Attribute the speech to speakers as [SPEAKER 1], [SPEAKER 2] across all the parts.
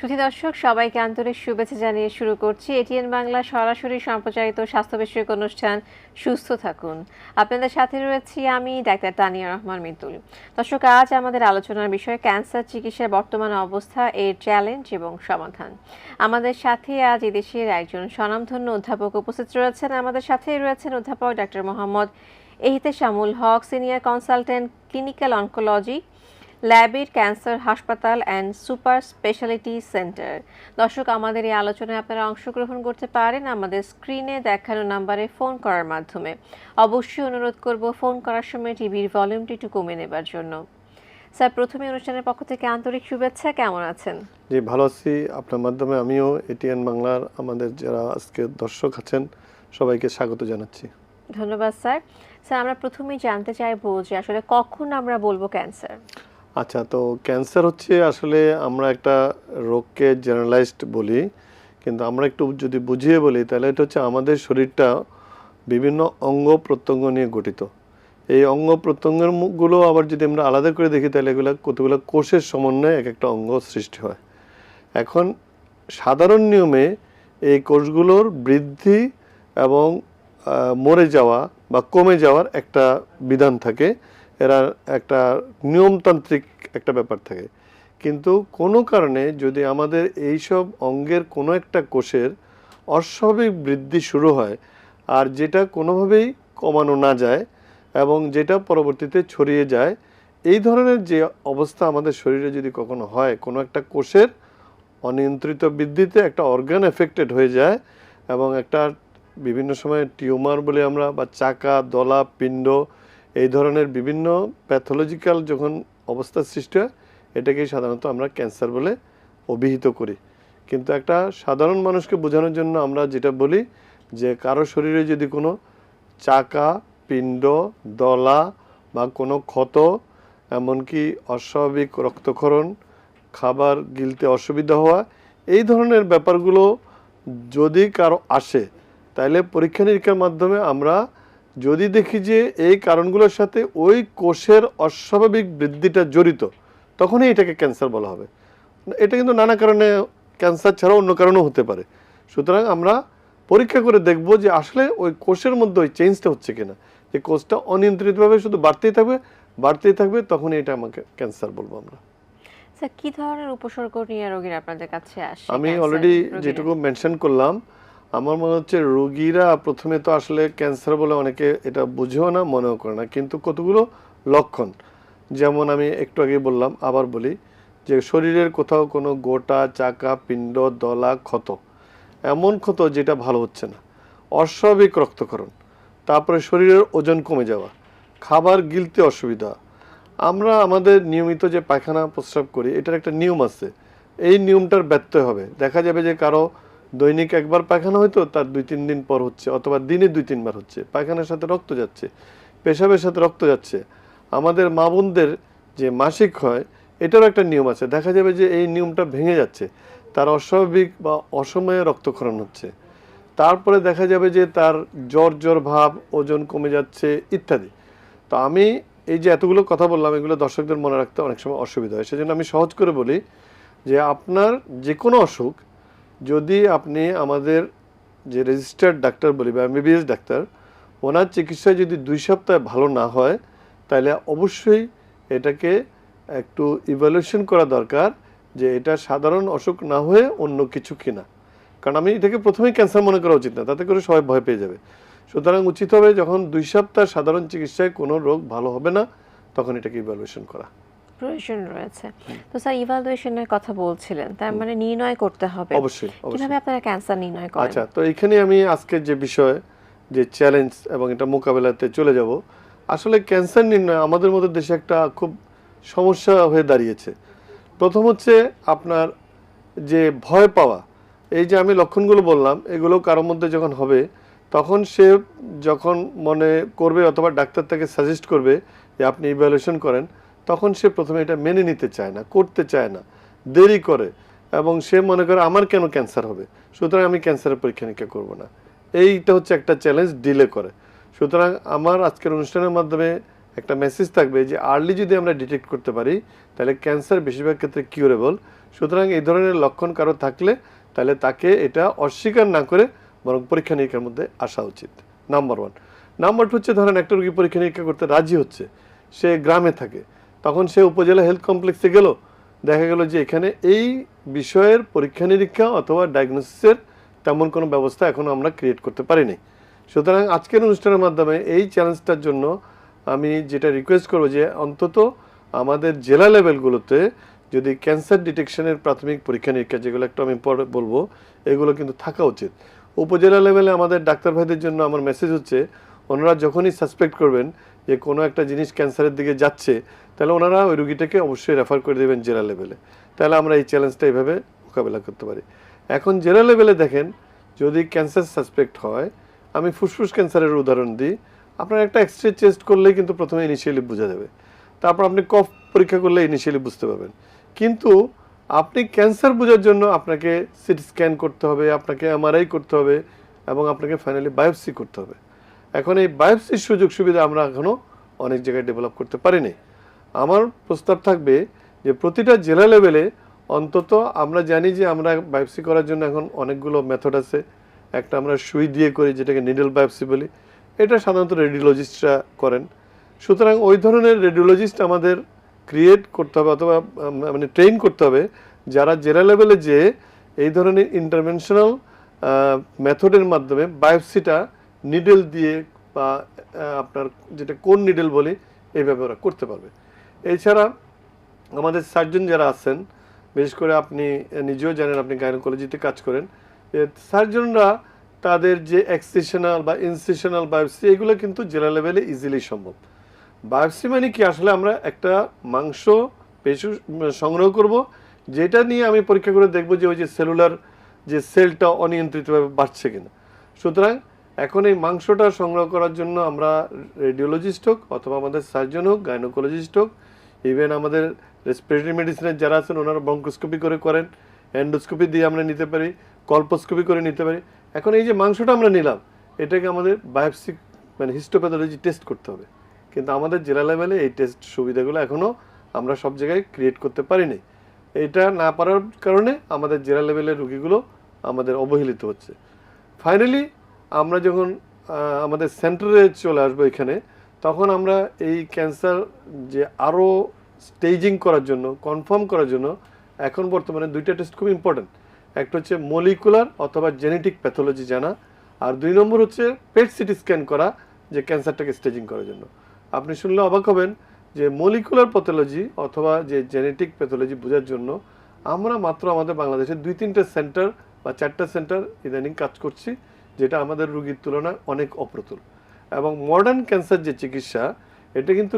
[SPEAKER 1] সুধী দর্শক, সবাইকে আন্তরিক শুভেচ্ছা জানিয়ে শুরু করছি এটিএন বাংলা সরাসরি সম্প্রচারিত স্বাস্থ্য বিষয়ক অনুষ্ঠান সুস্থ থাকুন। আপনাদের সাথে রয়েছি আমি ডাক্তার তানিয়া রহমান মিতুল। দর্শক, আজ আমাদের আলোচনার বিষয় ক্যান্সার চিকিৎসার বর্তমান অবস্থা, এর চ্যালেঞ্জ এবং সমাধান। আমাদের সাথে আজ এদেশের একজন স্বনামধন্য অধ্যাপক উপস্থিত রয়েছেন। আমাদের সাথে রয়েছেন অধ্যাপক doctor Mohammad Ehteshamul Haque, senior consultant, clinical oncology ল্যাবের ক্যান্সার হাসপাতাল অ্যান্ড সুপার স্পেশালিটি সেন্টার। দর্শক আমাদের এই আলোচনায় আপনারা অংশগ্রহণ করতে পারেন আমাদের স্ক্রিনে দেখানো নাম্বারে ফোন করার মাধ্যমে। অবশ্যই অনুরোধ করব ফোন করার সময় টিভির ভলিউমটি একটু কমে নেবার জন্য। স্যার প্রথমে অনুষ্ঠানের পক্ষ থেকে আন্তরিক শুভেচ্ছা। কেমন আছেন?
[SPEAKER 2] জি ভালো আছি আপনার মাধ্যমে। আমিও এটিএন বাংলার আমাদের যারা আজকে দর্শক আছেন সবাইকে স্বাগত জানাচ্ছি।
[SPEAKER 1] ধন্যবাদ স্যার। স্যার আমরা প্রথমেই জানতে চাইব যে আসলে কখন আমরা বলব ক্যান্সার?
[SPEAKER 2] আচ্ছা তো ক্যান্সার হচ্ছে আসলে আমরা একটা রোগকে জেনারেলাইজড বলি, কিন্তু আমরা একটু যদি বুঝিয়ে বলি, তাহলে এটা হচ্ছে আমাদের শরীরটা বিভিন্ন অঙ্গ প্রত্যঙ্গ নিয়ে গঠিত। এই অঙ্গ প্রত্যঙ্গের মু- গুলো আবার যদি আমরা আলাদা করে দেখি, তাহলে এগুলো কতগুলো কোষের সমন্বয়ে এক একটা অঙ্গ সৃষ্টি হয়। এখন সাধারণ নিয়মে এই কোষগুলোর বৃদ্ধি এবং মরে যাওয়া বা কমে যাওয়ার একটা বিধান থাকে। এরা একটা নিয়মতান্ত্রিক একটা ব্যাপার থাকে। কিন্তু কোনো কারণে যদি আমাদের এইসব অঙ্গের কোনো একটা কোষের অস্বাভাবিক বৃদ্ধি শুরু হয় আর যেটা কোনোভাবেই কমানো না যায় এবং যেটা পরবর্তীতে ছড়িয়ে যায়, এই ধরনের যে অবস্থা আমাদের শরীরে যদি কখনো হয়, কোনো একটা কোষের অনিয়ন্ত্রিত বৃদ্ধিতে একটা অর্গান এফেক্টেড হয়ে যায় এবং একটা বিভিন্ন সময় টিউমার বলে আমরা বা চাকা, দলা, পিণ্ড এই ধরনের বিভিন্ন প্যাথোলজিক্যাল যখন অবস্থার সৃষ্টি হয়, এটাকেই সাধারণত আমরা ক্যান্সার বলে অভিহিত করি। কিন্তু একটা সাধারণ মানুষকে বোঝানোর জন্য আমরা যেটা বলি যে, কারও শরীরে যদি কোনো চাকা, পিণ্ড, দলা বা কোনো ক্ষত, এমনকি অস্বাভাবিক রক্তক্ষরণ, খাবার গিলতে অসুবিধা হওয়া, এই ধরনের ব্যাপারগুলো যদি কারও আসে তাহলে পরীক্ষা নিরীক্ষার মাধ্যমে আমরা যদি দেখি যে এই কারণগুলোর সাথে ওই কোষের অস্বাভাবিক বৃদ্ধিটা জড়িত তখনই এটাকে ক্যান্সার বলা হবে। এটা কিন্তু নানা কারণে ক্যান্সার ছাড়াও অন্য কারণেও হতে পারে। সুতরাং আমরা পরীক্ষা করে দেখব যে আসলে ওই কোষের মধ্যে ওই চেঞ্জটা হচ্ছে কিনা। যে কোষটা অনিয়ন্ত্রিতভাবে শুধু বাড়তেই থাকবে বাড়তেই থাকবে তখনই এটা আমাকে ক্যান্সার বলব আমরা।
[SPEAKER 1] স্যার কি ধরনের উপসর্গ নিয়ে রোগীরা আপনাদের কাছে আসে?
[SPEAKER 2] আমি অলরেডি যেটুকু মেনশন করলাম আমার মনে হচ্ছে রোগীরা প্রথমে তো আসলে ক্যান্সার বলে অনেকে এটা বুঝেও না, মনেও করে না। কিন্তু কতগুলো লক্ষণ? যেমন আমি একটু আগে বললাম, আবার বলি যে শরীরের কোথাও কোনো গোটা, চাকা, পিণ্ড, দলা, ক্ষত, এমন ক্ষত যেটা ভালো হচ্ছে না। অস্বাভাবিক রক্তকরণ তারপরে শরীরের ওজন কমে যাওয়া, খাবার গিলতে অসুবিধা। আমরা আমাদের নিয়মিত যে পায়খানা প্রস্রাব করি, এটার একটা নিয়ম আছে। এই নিয়মটার ব্যত্যয় হবে। দেখা যাবে যে কারও দৈনিক একবার পায়খানা হয়তো তার দুই তিন দিন পর হচ্ছে, অথবা দিনে দুই তিনবার হচ্ছে। পায়খানার সাথে রক্ত যাচ্ছে, পেশাবের সাথে রক্ত যাচ্ছে। আমাদের মা বোনদের যে মাসিক হয়, এটারও একটা নিয়ম আছে। দেখা যাবে যে এই নিয়মটা ভেঙে যাচ্ছে। তার অস্বাভাবিক বা অসময়ে রক্তক্ষরণ হচ্ছে। তারপরে দেখা যাবে যে তার জ্বর জ্বর ভাব, ওজন কমে যাচ্ছে ইত্যাদি। তো আমি এই যে এতগুলো কথা বললাম, এগুলো দর্শকদের মনে রাখতে অনেক সময় অসুবিধা হয়। সেজন্য আমি সহজ করে বলি যে আপনার যে কোনো অসুখ যদি আপনি আমাদের যে রেজিস্টার্ড ডাক্তার বলি বা এমবিবিএস ডাক্তার ওনার চিকিৎসায় যদি দুই সপ্তাহে ভালো না হয়, তাহলে অবশ্যই এটাকে একটু ইভ্যালুয়েশন করা দরকার যে এটা সাধারণ অসুখ না হয়ে অন্য কিছু কিনা। কারণ আমি এটাকে প্রথমেই ক্যান্সার মনে করা উচিত না, তাতে করে সবাই ভয় পেয়ে যাবে। সুতরাং উচিত হবে যখন দুই সপ্তাহ সাধারণ চিকিৎসায় কোনো রোগ ভালো হবে না, তখন এটাকে ইভ্যালুয়েশন করা।
[SPEAKER 1] প্রয়োজন রয়েছে। তো স্যার ইভালুয়েশনের কথা বলছিলেন তার মানে নির্ণয় করতে হবে।
[SPEAKER 2] অবশ্যই অবশ্যই।
[SPEAKER 1] কীভাবে আপনারা ক্যান্সার নির্ণয় করেন?
[SPEAKER 2] আচ্ছা তো এখানে আমি আজকের যে বিষয় যে চ্যালেঞ্জ এবং এটা মোকাবেলাতে চলে যাব আসলে ক্যান্সার নির্ণয় আমাদের মধ্যে দেশে একটা খুব সমস্যা হয়ে দাঁড়িয়েছে। প্রথম হচ্ছে আপনার যে ভয় পাওয়া এই যে আমি লক্ষণগুলো বললাম এগুলো কারোর মধ্যে যখন হবে তখন সে যখন মনে করবে অথবা ডাক্তার তাকে সাজেস্ট করবে যে আপনি ইভ্যালুয়েশন করেন তখন সে প্রথমে এটা মেনে নিতে চায় না, করতে চায় না, দেরি করে এবং সে মনে করে আমার কেন ক্যান্সার হবে? সুতরাং আমি ক্যান্সারের পরীক্ষা নিরীক্ষা করব না। এইটা হচ্ছে একটা চ্যালেঞ্জ ডিলে করে। সুতরাং আমার আজকের অনুষ্ঠানের মাধ্যমে একটা মেসেজ থাকবে যে আর্লি যদি আমরা ডিটেক্ট করতে পারি, তাহলে ক্যান্সার বেশিরভাগ ক্ষেত্রে কিউরেবল সুতরাং এই ধরনের লক্ষণ কারও থাকলে, তাহলে তাকে এটা অস্বীকার না করে বরং পরীক্ষা নিরীক্ষার মধ্যে আসা উচিত। নাম্বার ওয়ান নাম্বার টু হচ্ছে, ধরেন একটা রোগী পরীক্ষা নিরীক্ষা করতে রাজি হচ্ছে। সে গ্রামে থাকে। তখন সে উপজেলা হেলথ কমপ্লেক্সে গেল। দেখা গেল যে এখানে এই বিষয়ের পরীক্ষা নিরীক্ষা অথবা ডায়াগনোসিসের তেমন কোনো ব্যবস্থা এখনও আমরা ক্রিয়েট করতে পারিনি। সুতরাং আজকের অনুষ্ঠানের মাধ্যমে এই চ্যালেঞ্জটার জন্য আমি যেটা রিকোয়েস্ট করব যে অন্তত আমাদের জেলা লেভেলগুলোতে যদি ক্যান্সার ডিটেকশনের প্রাথমিক পরীক্ষা নিরীক্ষা, যেগুলো একটু আমি পরে বলব, এগুলো কিন্তু থাকা উচিত। উপজেলা লেভেলে আমাদের ডাক্তার ভাইদের জন্য আমার মেসেজ হচ্ছে, ওনারা যখনই সাসপেক্ট করবেন যে কোনো একটা জিনিস ক্যান্সারের দিকে যাচ্ছে, তাহলে ওনারা ওই রুগীটাকে অবশ্যই রেফার করে দেবেন জেলা লেভেলে তাহলে আমরা এই চ্যালেঞ্জটা এইভাবে মোকাবেলা করতে পারি। এখন জেলা লেভেলে দেখেন, যদি ক্যান্সার সাসপেক্ট হয়, আমি ফুসফুস ক্যান্সারের উদাহরণ দিই। আপনার একটা এক্স রে চেস্ট করলেই কিন্তু প্রথমে ইনিশিয়ালি বোঝা যাবে। তারপর আপনি কফ পরীক্ষা করলে ইনিশিয়ালি বুঝতে পারবেন। কিন্তু আপনি ক্যান্সার বোঝার জন্য আপনাকে সিটি স্ক্যান করতে হবে, আপনাকে এমআরআই করতে হবে এবং আপনাকে ফাইনালি বায়োপসি করতে হবে। এখন এই বায়োপসির সুযোগ সুবিধা আমরা এখনও অনেক জায়গায় ডেভেলপ করতে পারিনি। আমার প্রস্তাব থাকবে যে প্রতিটা জেলা লেভেলে অন্তত আমরা জানি যে আমরা বায়োপসি করার জন্য এখন অনেকগুলো মেথড আছে। একটা আমরা সুই দিয়ে করি, যেটাকে নিডল বায়োপসি বলি। এটা সাধারণত রেডিওলজিস্টরা করেন। সুতরাং ওই ধরনের রেডিওলজিস্ট আমাদের ক্রিয়েট করতে হবে অথবা মানে ট্রেন করতে হবে। যারা জেলা লেভেলে যে এই ধরনের ইন্টারভেনশনাল মেথডের মাধ্যমে বায়োপসিটা নিডেল দিয়ে বা আপনার যেটা কোন নিডেল বলি এইভাবে ওরা করতে পারবে। এছাড়া আমাদের সার্জন যারা আছেন, বিশেষ করে আপনি নিজেও জানেন, আপনি গাইনোকোলজিতে কাজ করেন সার্জনরা তাদের যে এক্সিশনাল বা ইনসিশনাল বায়োপসি এগুলো কিন্তু জেলা লেভেলে ইজিলি সম্ভব। বায়োপসি মানে কি? আসলে আমরা একটা মাংস, পেশু সংগ্রহ করব, যেটা নিয়ে আমি পরীক্ষা করে দেখব যে ওই যে সেলুলার যে সেলটা অনিয়ন্ত্রিতভাবে বাড়ছে কিনা। সুতরাং এখন এই মাংসটা সংগ্রহ করার জন্য আমরা রেডিওলজিস্ট হোক অথবা আমাদের সার্জন হোক গাইনোকোলজিস্ট হোক ইভেন আমাদের রেসপিরেটরি মেডিসিনের যারা আছেন, ওনারা ব্রঙ্কোস্কোপি করে করেন এন্ডোস্কোপি দিয়ে আমরা নিতে পারি কল্পোস্কোপি করে নিতে পারি। এখন এই যে মাংসটা আমরা নিলাম, এটাকে আমাদের বায়োপসি মানে হিস্টোপ্যাথোলজি টেস্ট করতে হবে। কিন্তু আমাদের জেলা লেভেলে এই টেস্ট সুবিধাগুলো এখনও আমরা সব জায়গায় ক্রিয়েট করতে পারিনি। এটা না পারার কারণে আমাদের জেলা লেভেলের রুগীগুলো আমাদের অবহেলিত হচ্ছে। ফাইনালি আমরা যখন আমাদের সেন্টারে চলে আসব এখানে, তখন আমরা এই ক্যান্সার যে আরও স্টেজিং করার জন্য কনফার্ম করার জন্য, এখন বর্তমানে দুইটা টেস্ট খুব ইম্পর্ট্যান্ট একটা হচ্ছে মলিকুলার অথবা জেনেটিক প্যাথোলজি জানা, আর দুই নম্বর হচ্ছে পেট সিটি স্ক্যান করা, যে ক্যান্সারটাকে স্টেজিং করার জন্য। আপনি শুনলে অবাক হবেন যে মলিকুলার প্যাথোলজি অথবা যে জেনেটিক প্যাথোলজি বোঝার জন্য আমরা মাত্র আমাদের বাংলাদেশে দুই তিনটে সেন্টার বা চারটা সেন্টার ইদানিং কাজ করছি। যেটা আমাদের রুগীর তুলনায় অনেক অপ্রতুল। এবং মডার্ন ক্যান্সার যে চিকিৎসা, এটা কিন্তু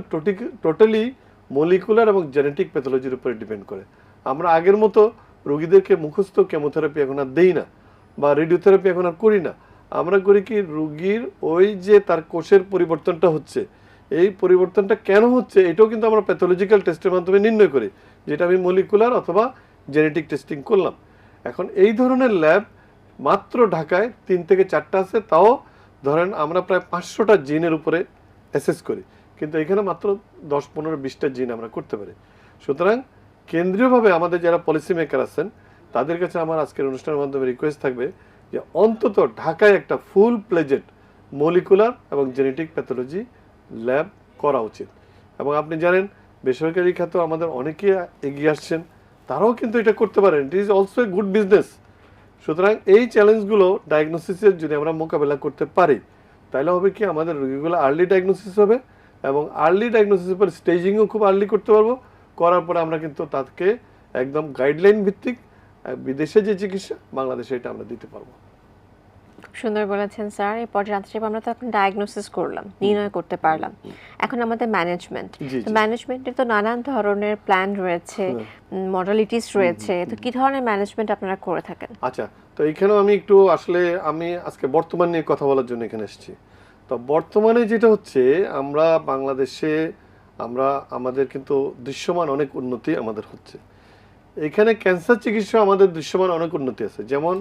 [SPEAKER 2] টোটালি মলিকুলার এবং জেনেটিক প্যাথোলজির উপরে ডিপেন্ড করে। আমরা আগের মতো রুগীদেরকে মুখস্থ কেমোথেরাপি এখন আর দেই না, বা রেডিওথেরাপি এখন আর করি না। আমরা করি কি, রুগীর ওই যে তার কোষের পরিবর্তনটা হচ্ছে, এই পরিবর্তনটা কেন হচ্ছে, এটাও কিন্তু আমরা প্যাথোলজিক্যাল টেস্টের মাধ্যমে নির্ণয় করি, যেটা আমি মলিকুলার অথবা জেনেটিক টেস্টিং করলাম। এখন এই ধরনের ল্যাব মাত্র ঢাকায় তিন থেকে চারটা আছে, তাও ধরেন আমরা প্রায় পাঁচশোটা জিনের উপরে অ্যাসেস করি। কিন্তু এখানে মাত্র দশ, পনেরো, বিশটা জিন আমরা করতে পারি। সুতরাং কেন্দ্রীয়ভাবে আমাদের যারা পলিসি মেকার আছেন, তাদের কাছে আমার আজকের অনুষ্ঠানের মাধ্যমে রিকোয়েস্ট থাকবে যে অন্তত ঢাকায় একটা ফুল প্লেজেড মলিকুলার এবং জেনেটিক প্যাথোলজি ল্যাব করা উচিত। এবং আপনি জানেন, বেসরকারি খাতে আমাদের অনেকে এগিয়ে আসছেন, তারাও কিন্তু এটা করতে পারেন। It is also a good business সুতরাং এই চ্যালেঞ্জগুলো ডায়াগনোসিসের যদি আমরা মোকাবেলা করতে পারি, তাহলে হবে কি আমাদের রোগীগুলো আর্লি ডায়াগনোসিস হবে এবং আর্লি ডায়াগনোসিসের পর স্টেজিংও খুব আর্লি করতে পারব। করার পরে আমরা কিন্তু তাকে একদম গাইডলাইন ভিত্তিক বিদেশে যে চিকিৎসা, বাংলাদেশে এটা আমরা দিতে পারব।
[SPEAKER 1] সুন্দর বলেছেন স্যার। এই পর্যায়ে জানতে চাইব আমরা তো এখন ডায়াগনোসিস করলাম নির্ণয় করতে পারলাম। এখন আমাদের ম্যানেজমেন্ট। ম্যানেজমেন্টের তো নানান ধরনের প্ল্যান রয়েছে মডালিটিস রয়েছে। তো কি ধরনের ম্যানেজমেন্ট আপনারা করে থাকেন?
[SPEAKER 2] আচ্ছা তো এখানেও আমি একটু আসলে আমি আজকে বর্তমান নিয়ে কথা বলার জন্য এখানে এসেছি। তো বর্তমানে যেটা হচ্ছে আমরা বাংলাদেশে আমরা আমাদের কিন্তু দৃশ্যমান অনেক উন্নতি আমাদের হচ্ছে। এখানে ক্যান্সার চিকিৎসা আমাদের দৃশ্যমান অনেক উন্নতি আছে। যেমন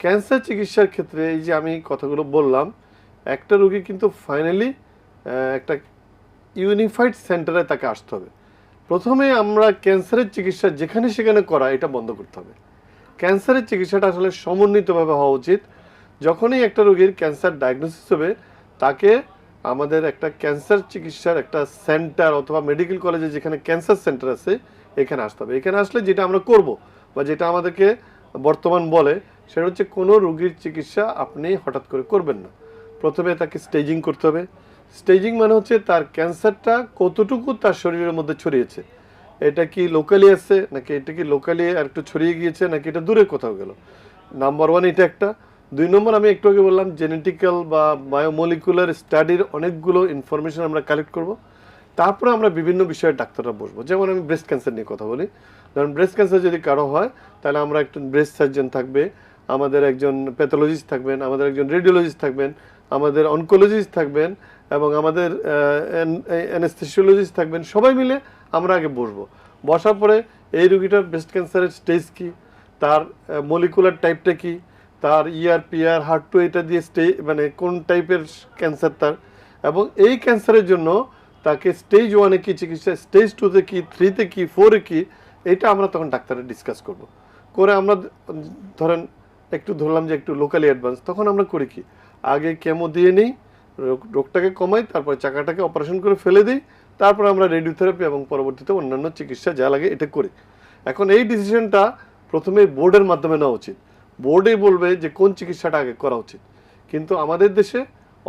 [SPEAKER 2] ক্যান্সার চিকিৎসার ক্ষেত্রে এই যে আমি কথাগুলো বললাম, একটা রোগী কিন্তু ফাইনালি একটা ইউনিফাইড সেন্টারে তাকে আসতে হবে। প্রথমে আমরা ক্যান্সারের চিকিৎসা যেখানে সেখানে করা, এটা বন্ধ করতে হবে। ক্যান্সারের চিকিৎসাটা আসলে সমন্বিতভাবে হওয়া উচিত। যখনই একটা রোগীর ক্যান্সার ডায়াগনোসিস হবে, তাকে আমাদের একটা ক্যান্সার চিকিৎসার একটা সেন্টার অথবা মেডিকেল কলেজে যেখানে ক্যান্সার সেন্টার আছে, এখানে আসতে হবে। এখানে আসলে যেটা আমরা করব বা যেটা আমাদেরকে বর্তমান বলে সেটা হচ্ছে কোনো রোগীর চিকিৎসা আপনি হঠাৎ করে করবেন না। প্রথমে তাকে স্টেজিং করতে হবে। স্টেজিং মানে হচ্ছে তার ক্যান্সারটা কতটুকু তার শরীরের মধ্যে ছড়িয়েছে। এটা কি লোকালি আছে, নাকি এটা কি লোকালি আর একটু ছড়িয়ে গিয়েছে, নাকি এটা দূরে কোথাও গেল? নাম্বার ওয়ান এটা একটা। দুই নম্বর আমি একটু আগে বললাম জেনেটিক্যাল বা বায়োমলিকুলার স্টাডির অনেকগুলো ইনফরমেশন আমরা কালেক্ট করব। তারপরে আমরা বিভিন্ন বিষয়ে ডাক্তাররা বসবো। যেমন আমি ব্রেস্ট ক্যান্সার নিয়ে কথা বলি। ধরুন ব্রেস্ট ক্যান্সার যদি কারও হয়, তাহলে আমরা একটু ব্রেস্ট সার্জন থাকবে আমাদের একজন প্যাথোলজিস্ট থাকবেন, আমাদের একজন রেডিওলজিস্ট থাকবেন, আমাদের অনকোলজিস্ট থাকবেন এবং আমাদের অ্যানেস্থেসিওলজিস্ট থাকবেন। সবাই মিলে আমরা আগে বসবো। বসার পরে এই রুগীটার ব্রেস্ট ক্যান্সারের স্টেজ কী? তার মলিকুলার টাইপটা কি? তার ইয়ার পিআর হার্ট টু এটা দিয়ে স্টে মানে কোন টাইপের ক্যান্সার তার? এবং এই ক্যান্সারের জন্য তাকে স্টেজ ওয়ানে কি চিকিৎসা স্টেজ টুতে কি থ্রিতে কি ফোরে কি, এটা আমরা তখন ডাক্তারের ডিসকাস করব। করে আমরা, ধরেন একটু ধরলাম যে একটু লোকালি অ্যাডভান্স তখন আমরা করি কি? আগে কেমো দিয়ে নিই রোগটাকে কমাই, তারপরে চাকাটাকে অপারেশন করে ফেলে দিই, তারপর আমরা রেডিওথেরাপি এবং পরবর্তীতে অন্যান্য চিকিৎসা যা লাগে এটা করি। এখন এই ডিসিশনটা প্রথমে বোর্ডের মাধ্যমে নেওয়া উচিত। বোর্ডে বলবে যে কোন চিকিৎসাটা আগে করা উচিত। কিন্তু আমাদের দেশে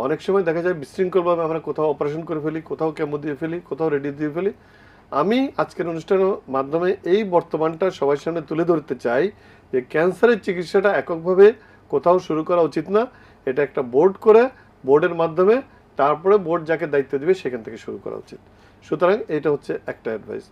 [SPEAKER 2] অনেক সময় দেখা যায় বিশৃঙ্খলভাবে আমরা কোথাও অপারেশন করে ফেলি, কোথাও কেমো দিয়ে ফেলি, কোথাও রেডিও দিয়ে ফেলি। আমি আজকের অনুষ্ঠানের মাধ্যমে এই বর্তমানটা সবার সামনে তুলে ধরতে চাই যে ক্যান্সারের চিকিৎসাটা এককভাবে কোথাও শুরু করা উচিত না। এটা একটা বোর্ড করে, বোর্ডের মাধ্যমে তারপরে বোর্ড যাকে দায়িত্ব দিবে সেখান থেকে শুরু করা উচিত। সুতরাং এটা হচ্ছে একটা অ্যাডভাইস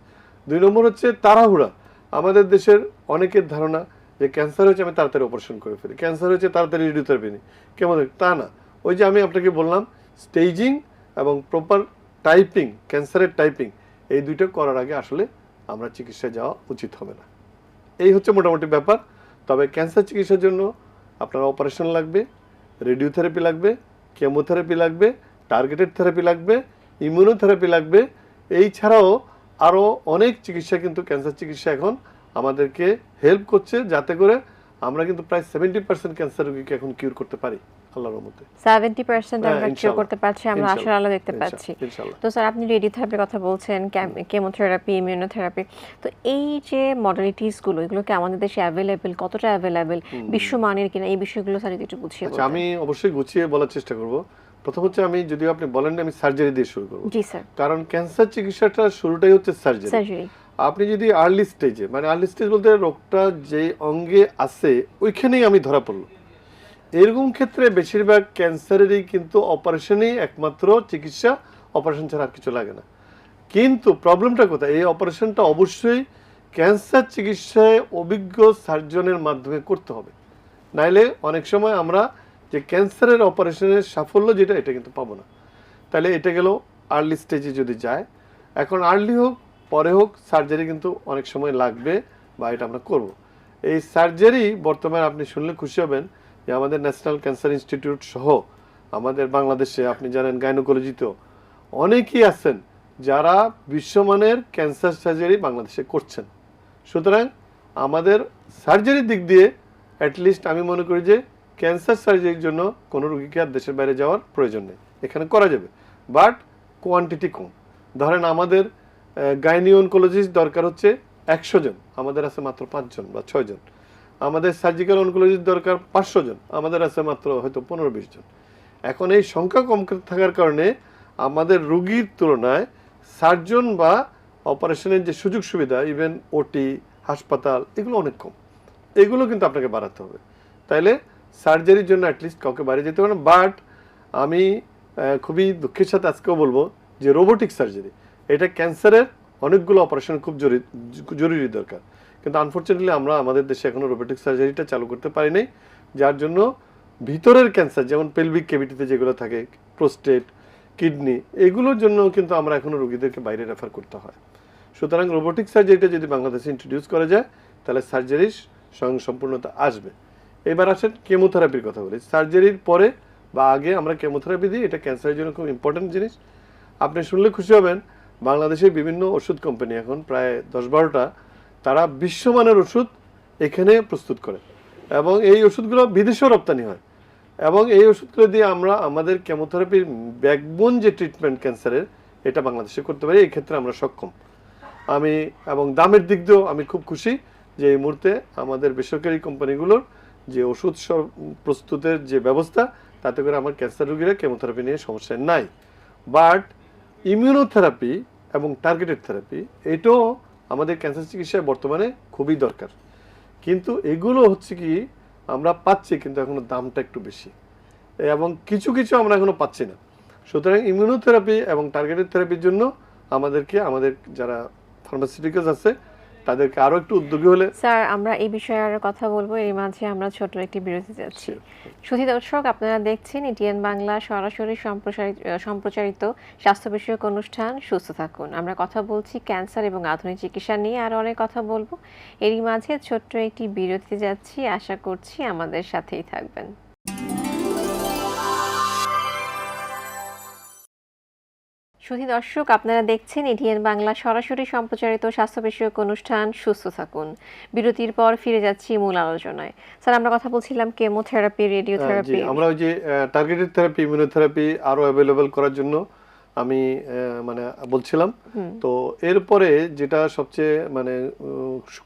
[SPEAKER 2] দুই নম্বর হচ্ছে তাড়াহুড়া। আমাদের দেশের অনেকের ধারণা যে ক্যান্সার হয়েছে আমি তাড়াতাড়ি অপারেশন করে ফেলি। ক্যান্সার হয়েছে তাড়াতাড়ি রেডিওথেরাপি নিই কেমন তা না। ওই যে আমি আপনাকে বললাম স্টেজিং এবং প্রপার টাইপিং ক্যান্সারের টাইপিং এই দুইটা করার আগে আসলে আমরা চিকিৎসায় যাওয়া উচিত হবে না। এই হচ্ছে মোটামুটি ব্যাপার। তবে ক্যান্সার চিকিৎসার জন্য আপনার অপারেশন লাগবে, রেডিওথেরাপি লাগবে, কেমোথেরাপি লাগবে, টার্গেটেড থেরাপি লাগবে, ইমিউনোথেরাপি লাগবে। এই ছাড়াও আরও অনেক চিকিৎসা কিন্তু ক্যান্সার চিকিৎসা এখন আমাদেরকে হেল্প করছে, যাতে করে আমরা কিন্তু প্রায় সেভেন্টি পার্সেন্ট ক্যান্সার রোগীকে এখন কিউর করতে পারি। আল্লাহর মতে
[SPEAKER 1] সেভেন্টি পার্সেন্ট
[SPEAKER 2] হ্যাঁ,
[SPEAKER 1] আমরা কিউর করতে পারছি আমরা আশার আলো দেখতে পাচ্ছি। তো স্যার আপনি রেডিওথেরাপির কথা বলছেন কেমোথেরাপি ইমিউনোথেরাপি তো এই যে মডালিটিসগুলো এগুলো কি আমাদের দেশে কতটা বিশ্বমানের কিনা এই বিষয়গুলো স্যার একটু বুঝিয়ে
[SPEAKER 2] আচ্ছা
[SPEAKER 1] বলতেন।
[SPEAKER 2] আমি অবশ্যই গুছিয়ে বলার চেষ্টা করব। প্রথম হচ্ছে আমি যদিও আপনি বলেন আমি সার্জারি দিয়ে শুরু করব।
[SPEAKER 1] জি স্যার।
[SPEAKER 2] কারণ ক্যান্সার চিকিৎসাটা শুরুটাই হচ্ছে সার্জারি
[SPEAKER 1] সার্জারি
[SPEAKER 2] আপনি যদি আর্লি স্টেজে মানে আর্লি স্টেজ বলতে রোগটা যে অঙ্গে আছে ওইখানেই আমি ধরা পড়ল। এরকম ক্ষেত্রে বেশিরভাগ ক্যান্সারেরই কিন্তু অপারেশনেই একমাত্র চিকিৎসা, অপারেশন ছাড়া কিছু লাগে না। কিন্তু প্রবলেমটা কোথায়? এই অপারেশনটা অবশ্যই ক্যান্সার চিকিৎসায় অভিজ্ঞ সার্জনের মাধ্যমে করতে হবে। নাইলে অনেক সময় আমরা যে ক্যান্সারের অপারেশনের সাফল্য যেটা, এটা কিন্তু পাবো না। তাহলে এটা গেল আর্লি স্টেজে যদি যায়, এখন আর্লি হোক, পরে হোক সার্জারি কিন্তু অনেক সময় লাগবে বা এটা আমরা করব। এই সার্জারি বর্তমানে আপনি শুনলে খুশি হবেন যে আমাদের ন্যাশনাল ক্যান্সার ইনস্টিটিউট সহ আমাদের বাংলাদেশে, আপনি জানেন গাইনোকোলজিতেও অনেকেই আছেন যারা বিশ্বমানের ক্যান্সার সার্জারি বাংলাদেশে করছেন। সুতরাং আমাদের সার্জারির দিক দিয়ে অ্যাটলিস্ট আমি মনে করি যে ক্যান্সার সার্জারির জন্য কোনো রুগীকে আর দেশের বাইরে যাওয়ার প্রয়োজন নেই। এখানে করা যাবে। বাট কোয়ান্টিটি কম। ধরেন আমাদের গাইনিওনকোলজিস্ট দরকার হচ্ছে একশো জন। আমাদের আছে মাত্র পাঁচজন বা ছয়জন। আমাদের সার্জিক্যাল অনকোলজিস্ট দরকার পাঁচশো জন। আমাদের আছে মাত্র হয়তো পনেরো বিশ জন। এখন এই সংখ্যা কম থাকার কারণে আমাদের রুগীর তুলনায় সার্জন বা অপারেশনের যে সুযোগ সুবিধা ইভেন ওটি হাসপাতাল, এগুলো অনেক কম। এগুলো কিন্তু আপনাকে বাড়াতে হবে। তাইলে সার্জারির জন্য অ্যাটলিস্ট কাউকে বাইরে যেতে পারেন বাট আমি খুবই দুঃখের সাথে আজকেও বলব যে রোবোটিক সার্জারি এটা ক্যান্সারের অনেকগুলো অপারেশন খুব জরুরি জরুরি দরকার। কিন্তু আনফর্চুনেটলি আমরা আমাদের দেশে এখনও রোবোটিক সার্জারিটা চালু করতে পারি নাই, যার জন্য ভিতরের ক্যান্সার যেমন পেলভিক ক্যাভিটিতে যেগুলো থাকে প্রোস্টেট কিডনি এগুলোর জন্য কিন্তু আমরা এখনও রোগীদেরকে বাইরে রেফার করতে হয়। সুতরাং রোবোটিক সার্জারিটা যদি বাংলাদেশে ইন্ট্রোডিউস করা যায়, তাহলে সার্জারির স্বয়ং সম্পূর্ণতা আসবে। এবার আসেন কেমোথেরাপির কথা বলি। সার্জারির পরে বা আগে আমরা কেমোথেরাপি দিই, এটা ক্যান্সারের জন্য খুব ইম্পর্টেন্ট জিনিস। আপনি শুনলে খুশি হবেন, বাংলাদেশে বিভিন্ন ওষুধ কোম্পানি এখন প্রায় দশ বারোটা তারা বিশ্বমানের ওষুধ এখানে প্রস্তুত করে। এবং এই ওষুধগুলো বিদেশেও রপ্তানি হয়। এবং এই ওষুধগুলো দিয়ে আমরা আমাদের কেমোথেরাপির ব্যাকবোন যে ট্রিটমেন্ট ক্যান্সারের এটা বাংলাদেশে করতে পারি, এই ক্ষেত্রে আমরা সক্ষম। আমি, এবং দামের দিক দিয়েও আমি খুব খুশি যে এই মুহূর্তে আমাদের বেসরকারি কোম্পানিগুলোর যে ওষুধ প্রস্তুতের যে ব্যবস্থা, তাতে করে আমার ক্যান্সার রোগীরা কেমোথেরাপি নিয়ে সমস্যা নাই। বাট ইমিউনোথেরাপি এবং টার্গেটেড থেরাপি এটাও আমাদের ক্যান্সার চিকিৎসায় বর্তমানে খুবই দরকার। কিন্তু এগুলো হচ্ছে কি, আমরা পাচ্ছি কিন্তু এখনও দামটা একটু বেশি। এবং কিছু কিছু আমরা এখনও পাচ্ছি না। সুতরাং ইমিউনোথেরাপি এবং টার্গেটেড থেরাপির জন্য আমাদেরকে, আমাদের যারা ফার্মাসিউটিক্যালস আছে তাদেরকে আরও একটু উদ্যোগী হলে
[SPEAKER 1] স্যার আমরা এই বিষয়ে আর কথা বলব। এর মাঝে আমরা ছোট একটি বিরতি যাচ্ছি। সুধী দর্শক আপনারা দেখছেন ইটিএন বাংলা সরাসরি সম্প্রসারিত সম্প্রচারিত স্বাস্থ্য বিষয়ক অনুষ্ঠান। সুস্থ থাকুন। আমরা কথা বলছি ক্যান্সার এবং আধুনিক চিকিৎসা নিয়ে আরও অনেক কথা বলব। এরই মাঝে ছোট্ট একটি বিরতি যাচ্ছি। আশা করছি আমাদের সাথেই থাকবেন। সুধী দর্শক আপনারা দেখছেন এটিএন বাংলা সরাসরি সম্প্রচারিত স্বাস্থ্য বিষয়ক অনুষ্ঠান। সুস্থ থাকুন। বিরতির পর ফিরে যাচ্ছি মূল আলোচনায়। স্যার আমরা কথা বলছিলাম কেমোথেরাপি রেডিওথেরাপি।
[SPEAKER 2] আমরা ওই যে টার্গেটেড থেরাপি ইমিউনোথেরাপি আরও অ্যাভেলেবল করার জন্য আমি মানে বলছিলাম। তো এরপরে যেটা সবচেয়ে মানে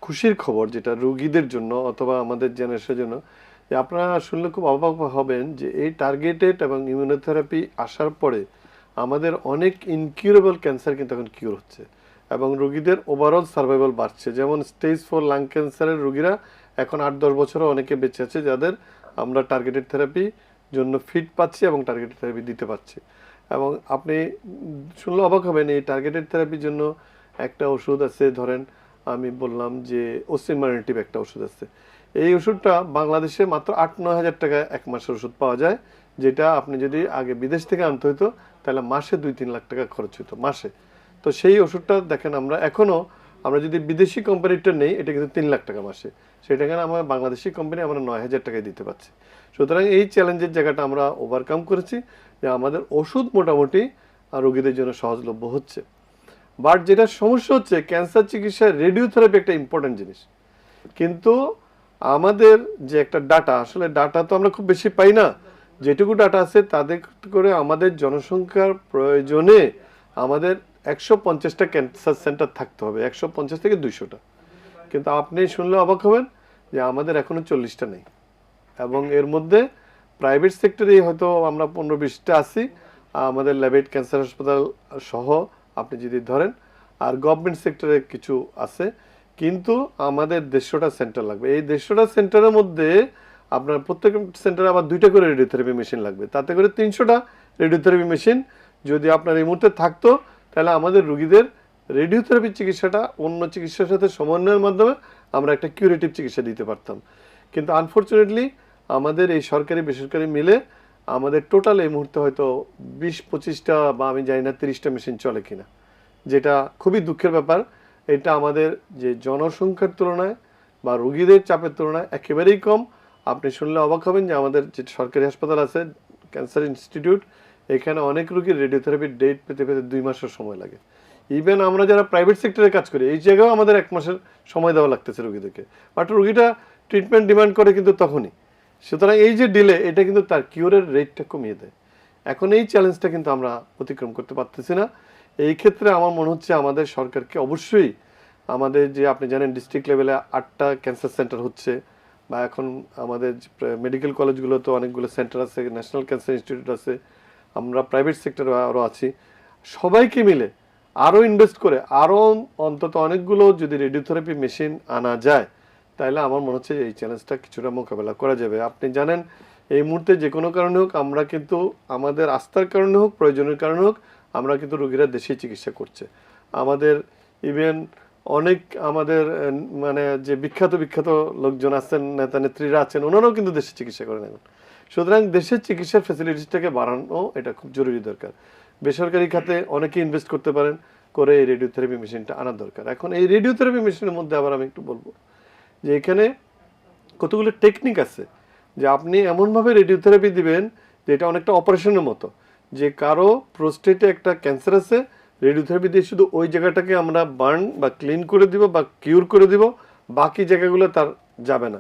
[SPEAKER 2] খুশির খবর যেটা রোগীদের জন্য অথবা আমাদের জেনারেশনের জন্য যে আপনারা শুনলে খুব অবাক হবেন যে এই টার্গেটেড এবং ইমিউনোথেরাপি আসার পরে আমাদের অনেক ইনকিউরেবল ক্যান্সার কিন্তু এখন কিউর হচ্ছে এবং রোগীদের ওভারঅল সার্ভাইভাল বাড়ছে। যেমন স্টেজ ফোর লাং ক্যান্সারের রোগীরা এখন আট দশ বছরও অনেকে বেঁচে আছে যাদের আমরা টার্গেটেড থেরাপি জন্য ফিট পাচ্ছি এবং টার্গেটেড থেরাপি দিতে পারছি। এবং আপনি শুনলে অবাক হবেন, এই টার্গেটেড থেরাপির জন্য একটা ওষুধ আছে, ধরেন আমি বললাম যে ওসিমারেটিভ একটা ওষুধ আছে। এই ওষুধটা বাংলাদেশে মাত্র আট নয় হাজার টাকা এক মাসের ওষুধ পাওয়া যায়। যেটা আপনি যদি আগে বিদেশ থেকে আনতে হতো তাহলে মাসে দুই তিন লাখ টাকা খরচ হতো মাসে। তো সেই ওষুধটা দেখেন আমরা এখনও, আমরা যদি বিদেশি কোম্পানিটা নেই, এটা কিন্তু তিন লাখ টাকা মাসে। সেটা কেন আমরা বাংলাদেশি কোম্পানি আমরা নয় হাজার টাকায় দিতে পারছি। সুতরাং এই চ্যালেঞ্জের জায়গাটা আমরা ওভারকাম করেছি, যে আমাদের ওষুধ মোটামুটি রোগীদের জন্য সহজলভ্য হচ্ছে। বাট যেটা সমস্যা হচ্ছে ক্যান্সার চিকিৎসায় রেডিওথেরাপি একটা ইম্পর্টেন্ট জিনিস। কিন্তু আমাদের যে একটা ডাটা আসলে ডাটা তো আমরা খুব বেশি পাই না। যেটুকু ডাটা আছে, তাদের করে আমাদের জনসংখ্যার প্রয়োজনে আমাদের একশো পঞ্চাশটা ক্যান্সার সেন্টার থাকতে হবে, একশো পঞ্চাশ থেকে দুইশোটা। কিন্তু আপনি শুনলে অবাক হবেন যে আমাদের এখনও চল্লিশটা নেই। এবং এর মধ্যে প্রাইভেট সেক্টরে হয়তো আমরা পনেরো বিশটা আছি, আমাদের ল্যাবেট ক্যান্সার হাসপাতাল সহ আপনি যদি ধরেন, আর গভর্নমেন্ট সেক্টরে কিছু আছে, কিন্তু আমাদের দেড়শোটা সেন্টার লাগবে। এই দেড়শোটা সেন্টারের মধ্যে আপনার প্রত্যেক সেন্টারে আবার দুইটা করে রেডিওথেরাপি মেশিন লাগবে। তাতে করে তিনশোটা রেডিওথেরাপি মেশিন যদি আপনার এই মুহূর্তে থাকতো, তাহলে আমাদের রুগীদের রেডিওথেরাপি চিকিৎসাটা, অন্য চিকিৎসার সাথে সমন্বয়ের মাধ্যমে আমরা একটা কিউরেটিভ চিকিৎসা দিতে পারতাম। কিন্তু আনফর্চুনেটলি আমাদের এই সরকারি, বেসরকারি মিলে আমাদের টোটাল এই মুহূর্তে হয়তো বিশ পঁচিশটা বা আমি জানি না তিরিশটা মেশিন চলে কিনা। যেটা খুবই দুঃখের ব্যাপার। এটা আমাদের যে জনসংখ্যার তুলনায় বা রুগীদের চাপের তুলনায় একেবারেই কম। আপনি শুনলে অবাক হবেন যে আমাদের যে সরকারি হাসপাতাল আছে, ক্যান্সার ইনস্টিটিউট, এখানে অনেক রোগীর রেডিওথেরাপির ডেট পেতে পেতে দুই মাসের সময় লাগে। ইভেন আমরা যারা প্রাইভেট সেক্টরে কাজ করি, এই জায়গায়ও আমাদের এক মাসের সময় দেওয়া লাগতেছে রোগীদেরকে। বাট রোগীটা ট্রিটমেন্ট ডিমান্ড করে কিন্তু তখনই। সুতরাং এই যে ডিলে এটা কিন্তু তার কিউরের রেটটা কমিয়ে দেয়। এখন এই চ্যালেঞ্জটা কিন্তু আমরা অতিক্রম করতে পারতেছি না। এই ক্ষেত্রে আমার মনে হচ্ছে আমাদের সরকারকে অবশ্যই আমাদের যে আপনি জানেন ডিস্ট্রিক্ট লেভেলে আটটা ক্যান্সার সেন্টার হচ্ছে। বা এখন আমাদের মেডিকেল কলেজগুলোতে অনেকগুলো সেন্টার আছে ন্যাশনাল ক্যান্সার ইনস্টিটিউট আছে, আমরা প্রাইভেট সেক্টরে আরও আছি। সবাইকে মিলে আরও ইনভেস্ট করে আরও অন্তত অনেকগুলো যদি রেডিওথেরাপি মেশিন আনা যায়, তাহলে আমার মনে হচ্ছে এই চ্যালেঞ্জটা কিছুটা মোকাবেলা করা যাবে। আপনি জানেন, এই মুহূর্তে যে কোনো কারণে হোক, আমরা কিন্তু আমাদের আস্থার কারণে হোক, প্রয়োজনের কারণে হোক, আমরা কিন্তু রোগীরা দেশেই চিকিৎসা করছে। আমাদের ইভেন অনেক আমাদের মানে যে বিখ্যাত বিখ্যাত লোকজন আছেন, নেতা নেত্রীরা আছেন, ওনারাও কিন্তু দেশে চিকিৎসা করেন এখন। সুতরাং দেশের চিকিৎসার ফ্যাসিলিটিসটাকে বাড়ানো এটা খুব জরুরি দরকার। বেসরকারি খাতে অনেকে ইনভেস্ট করতে পারেন, করে এই রেডিওথেরাপি মেশিনটা আনার দরকার। এখন এই রেডিওথেরাপি মেশিনের মধ্যে আবার আমি একটু বলব যে এখানে কতগুলো টেকনিক আছে যে আপনি এমনভাবে রেডিওথেরাপি দিবেন যে এটা অনেকটা অপারেশনের মতো। যে কারও প্রোস্টেটে একটা ক্যান্সার আছে রেডিওথেরাপি দিয়ে শুধু ওই জায়গাটাকে আমরা বার্ন বা ক্লিন করে দিব বা কিউর করে দিব, বাকি জায়গাগুলো তার যাবে না।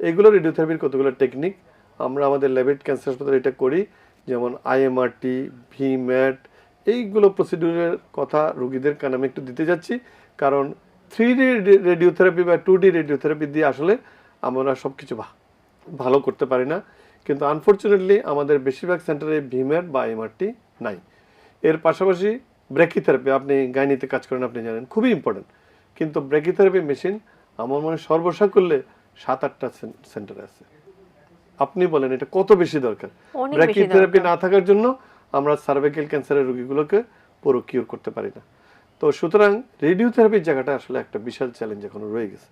[SPEAKER 2] এগুলো রেডিওথেরাপির কতগুলো টেকনিক, আমরা আমাদের ল্যাবেট ক্যান্সার হাসপাতালে এটা করি, যেমন আইএমআরটি ভিম্যাট এইগুলো প্রসিডিউরের কথা রোগীদের কানে আমি একটু দিতে যাচ্ছি, কারণ থ্রি ডি রেডিওথেরাপি বা টু ডি রেডিওথেরাপি দিয়ে আসলে আমরা সব কিছু ভালো করতে পারি না। কিন্তু আনফর্চুনেটলি আমাদের বেশিরভাগ সেন্টারে ভিম্যাট বা আইএমআরটি নাই। এর পাশাপাশি ব্রেকিথেরাপি আপনি গাইনিতে কাজ করেন আপনি জানেন খুবই ইম্পর্টেন্ট কিন্তু ব্রেকিথেরাপি মেশিন আমার মনে হয় সর্বসা করলে সাত আটটা সেন্টার আছে। আপনি বলেন এটা কত বেশি দরকার?
[SPEAKER 1] দরকার।
[SPEAKER 2] না থাকার জন্য আমরা সার্ভাইকেল ক্যান্সারের রোগীগুলোকে পুরো কিওর করতে পারি না। তো সুতরাং রেডিওথেরাপির জায়গাটা আসলে একটা বিশাল চ্যালেঞ্জ এখনও রয়ে গেছে।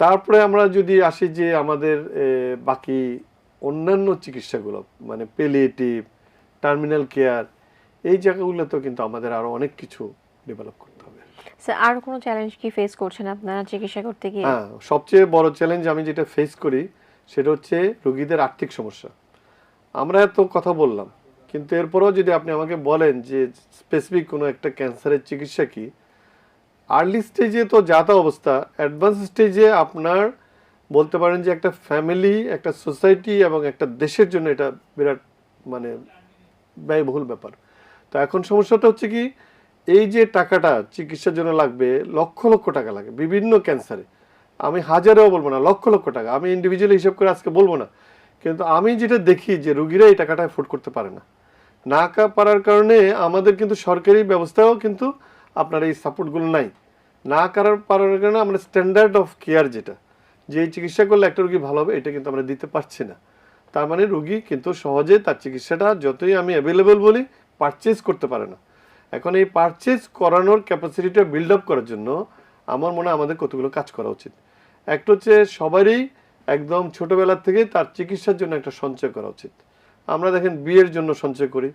[SPEAKER 2] তারপরে আমরা যদি আসি যে আমাদের বাকি অন্যান্য চিকিৎসাগুলো মানে পেলিয়েটিভ টার্মিনাল কেয়ার এই জায়গাগুলোতেও কিন্তু আমাদের আরও অনেক কিছু ডেভেলপ করতে হবে।
[SPEAKER 1] স্যার আর কোনো চ্যালেঞ্জ কি ফেস করছেন আপনারা চিকিৎসা করতে গিয়ে?
[SPEAKER 2] হ্যাঁ সবচেয়ে বড় চ্যালেঞ্জ আমি যেটা ফেস করি সেটা হচ্ছে রোগীদের আর্থিক সমস্যা। আমরা এত কথা বললাম কিন্তু এরপরেও যদি আপনি আমাকে বলেন যে স্পেসিফিক কোনো একটা ক্যান্সারের চিকিৎসা কি আর্লি স্টেজে তো যা তা অবস্থা অ্যাডভান্স স্টেজে আপনার বলতে পারেন যে একটা ফ্যামিলি একটা সোসাইটি এবং একটা দেশের জন্য এটা বিরাট মানে ব্যয়বহুল ব্যাপার। তো এখন সমস্যাটা হচ্ছে কি, এই যে টাকাটা চিকিৎসার জন্য লাগবে, লক্ষ লক্ষ টাকা লাগে, বিভিন্ন ক্যান্সারে। আমি হাজারেও বলব না, লক্ষ লক্ষ টাকা। আমি ইন্ডিভিজুয়ালি হিসাব করে আজকে বলব না। কিন্তু আমি যেটা দেখি যে রুগীরা এই টাকাটা এফোর্ড করতে পারে না। না পারার কারণে আমাদের কিন্তু সরকারি ব্যবস্থাও কিন্তু আপনার এই সাপোর্টগুলো নাই। না করার পারার কারণে আমরা স্ট্যান্ডার্ড অফ কেয়ার যেটা যে চিকিৎসা করলে একটা রুগী ভালো হবে, এটা কিন্তু আমরা দিতে পারছি না। তার মানে রুগী কিন্তু সহজে তার চিকিৎসাটা যতই আমি অ্যাভেলেবল বলি পারচেজ করতে পারে না। এখন এই পারচেজ করানোর ক্যাপাসিটিটা বিল্ড আপ করার জন্য আমার মনে হয় আমাদের কতগুলো কাজ করা উচিত। একটা হচ্ছে সবারই একদম ছোটবেলা থেকে তার চিকিৎসার জন্য একটা সঞ্চয় করা উচিত। আমরা দেখেন বিয়ের জন্য সঞ্চয় করি,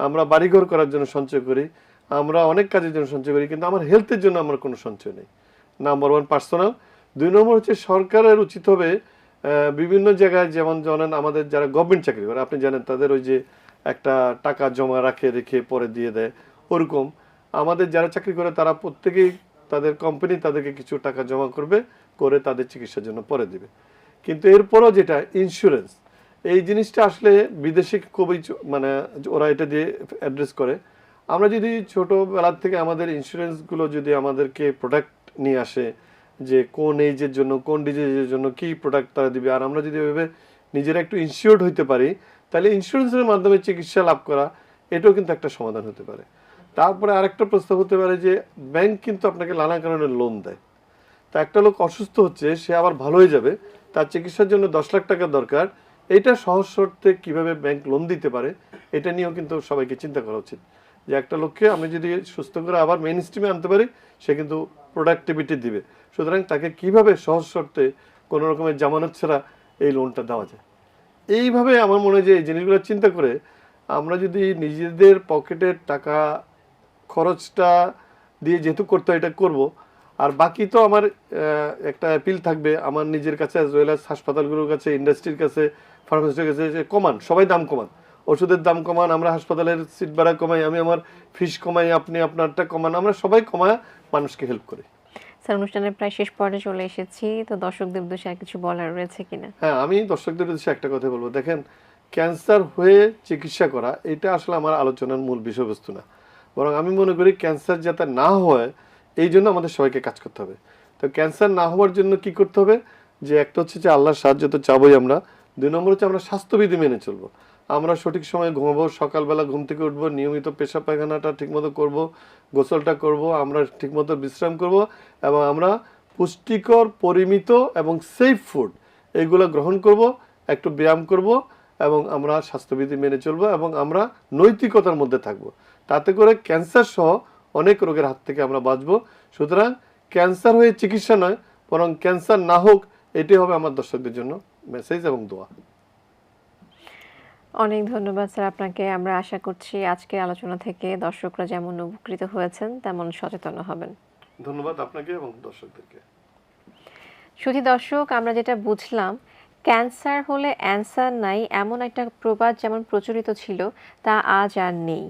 [SPEAKER 2] আমরা বাড়িঘর করার জন্য সঞ্চয় করি, আমরা অনেক কাজের জন্য সঞ্চয় করি, কিন্তু আমার হেলথের জন্য আমার কোনো সঞ্চয় নেই। নাম্বার ওয়ান পার্সোনাল দুই নম্বর হচ্ছে সরকারের উচিত হবে বিভিন্ন জায়গায় যেমন জানেন আমাদের যারা গভর্নমেন্ট চাকরি করে, আপনি জানেন তাদের ওই যে একটা টাকা জমা রাখে, রেখে পরে দিয়ে দেয়। ওরকম। আমাদের যারা চাকরি করে, তারা প্রত্যেকেই তাদের কোম্পানি তাদেরকে কিছু টাকা জমা করবে, করে তাদের চিকিৎসার জন্য পরে দিবে। কিন্তু এরপরও যেটা ইন্স্যুরেন্স এই জিনিসটা আসলে বিদেশে খুবই মানে ওরা এটা দিয়ে অ্যাড্রেস করে। আমরা যদি ছোটবেলার থেকে আমাদের ইন্স্যুরেন্সগুলো যদি আমাদেরকে প্রোডাক্ট নিয়ে আসে, যে কোন এইজের জন্য, কোন ডিজিজের জন্য কি প্রোডাক্ট তারা দিবে, আর আমরা যদি এভাবে নিজেরা একটু ইনশিওর্ড হইতে পারি তাহলে ইন্স্যুরেন্সের মাধ্যমে চিকিৎসা লাভ করা, এটাও কিন্তু একটা সমাধান হতে পারে। তারপরে আরেকটা প্রস্তাব হতে পারে যে ব্যাংক কিন্তু আপনাকে নানা কারণে লোন দেয়। তা একটা লোক অসুস্থ হচ্ছে, সে আবার ভালো হয়ে যাবে, তার চিকিৎসার জন্য দশ লাখ টাকা দরকার, এটা সহজ শর্তে কীভাবে ব্যাংক লোন দিতে পারে, এটা নিয়েও কিন্তু সবাইকে চিন্তা করা উচিত। যে একটা লোককে আমি যদি সুস্থ করে আবার মেইন স্ট্রিমে আনতে পারি, সে কিন্তু প্রোডাক্টিভিটি দিবে। সুতরাং তাকে কীভাবে সহজ শর্তে কোনো রকমের জামানত ছাড়া এই লোনটা দেওয়া যায়? এইভাবে আমার মনে হয় যে এই জিনিসগুলো চিন্তা করে আমরা যদি নিজেদের পকেটের টাকা খরচটা দিয়ে যেহেতু করতে হয় এটা করব। আর বাকি তো আমার একটা অ্যাপিল থাকবে। আমার নিজের কাছে অ্যাজ ওয়েল অ্যাজ হাসপাতালগুলোর কাছে ইন্ডাস্ট্রির কাছে ফার্মাসিস্টের কাছে কমান, সবাই দাম কমান। ওষুধের দাম কমান, আমরা হাসপাতালের সিট ভাড়া কমাই, আমি আমার ফিস কমাই, আপনি আপনারটা কমান, আমরা সবাই কমায় মানুষকে হেল্প করি।
[SPEAKER 1] স্যার, অনুষ্ঠানের প্রায় শেষ পর্যায়ে চলে এসেছি, তো দর্শকদের উদ্দেশ্যে আর কিছু বলার রয়েছে কিনা?
[SPEAKER 2] হ্যাঁ আমি দর্শকদের উদ্দেশ্যে একটা কথা বলব। দেখেন, ক্যান্সার হয়ে চিকিৎসা করা, এটা আসলে আমার আলোচনার মূল বিষয়বস্তু না। বরং আমি মনে করি ক্যান্সার যাতে না হয়, এই জন্য আমাদের সবাইকে কাজ করতে হবে। তো ক্যান্সার না হওয়ার জন্য কি করতে হবে? যে একটা হচ্ছে যে আল্লাহর সাহায্য তো চাবই আমরা, দুই নম্বর হচ্ছে আমরা স্বাস্থ্যবিধি মেনে চলবো। আমরা সঠিক সময়ে ঘুমাবো, সকালবেলা ঘুম থেকে উঠবো, নিয়মিত পেশা পায়খানাটা ঠিকমতো করব, গোসলটা করব, আমরা ঠিকমতো বিশ্রাম করব, এবং আমরা পুষ্টিকর, পরিমিত এবং সেফ ফুড এইগুলো গ্রহণ করব, একটু ব্যায়াম করব, এবং আমরা স্বাস্থ্যবিধি মেনে চলবো, এবং আমরা নৈতিকতার মধ্যে থাকব। তাতে করে ক্যান্সার সহ অনেক রোগের হাত থেকে আমরা বাঁচবো। সুতরাং ক্যান্সার হয়ে চিকিৎসা নয়, বরং ক্যান্সার না হোক, এটাই হবে আমার দর্শকদের জন্য মেসেজ এবং দোয়া।
[SPEAKER 1] অনেক ধন্যবাদ স্যার আপনাকে। আমরা আশা করছি আজকের আলোচনা থেকে দর্শকরা যেমন উপকৃত হয়েছেন তেমন সচেতন হবেন।
[SPEAKER 2] ধন্যবাদ আপনাকে এবং দর্শকদেরকে।
[SPEAKER 1] শুধু দর্শক আমরা যেটা বুঝলাম ক্যান্সার হলে অ্যান্সার নাই এমন একটা প্রবাদ যেমন প্রচলিত ছিল তা আজ আর নেই।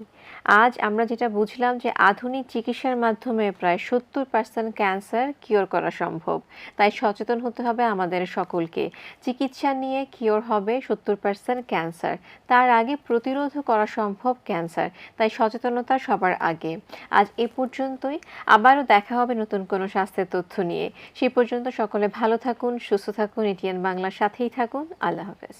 [SPEAKER 1] আজ আমরা যেটা বুঝলাম যে আধুনিক চিকিৎসার মাধ্যমে প্রায় সত্তর পার্সেন্ট ক্যান্সার কিওর করা সম্ভব। তাই সচেতন হতে হবে আমাদের সকলকে। চিকিৎসা নিয়ে কিওর হবে সত্তর পার্সেন্ট ক্যান্সার তার আগে প্রতিরোধ করা সম্ভব ক্যান্সার তাই সচেতনতা সবার আগে। আজ এ পর্যন্তই। আবারও দেখা হবে নতুন কোনো স্বাস্থ্যের তথ্য নিয়ে। সে পর্যন্ত সকলে ভালো থাকুন, সুস্থ থাকুন, এটিএন বাংলার সাথেই থাকুন। আল্লাহ হাফেজ।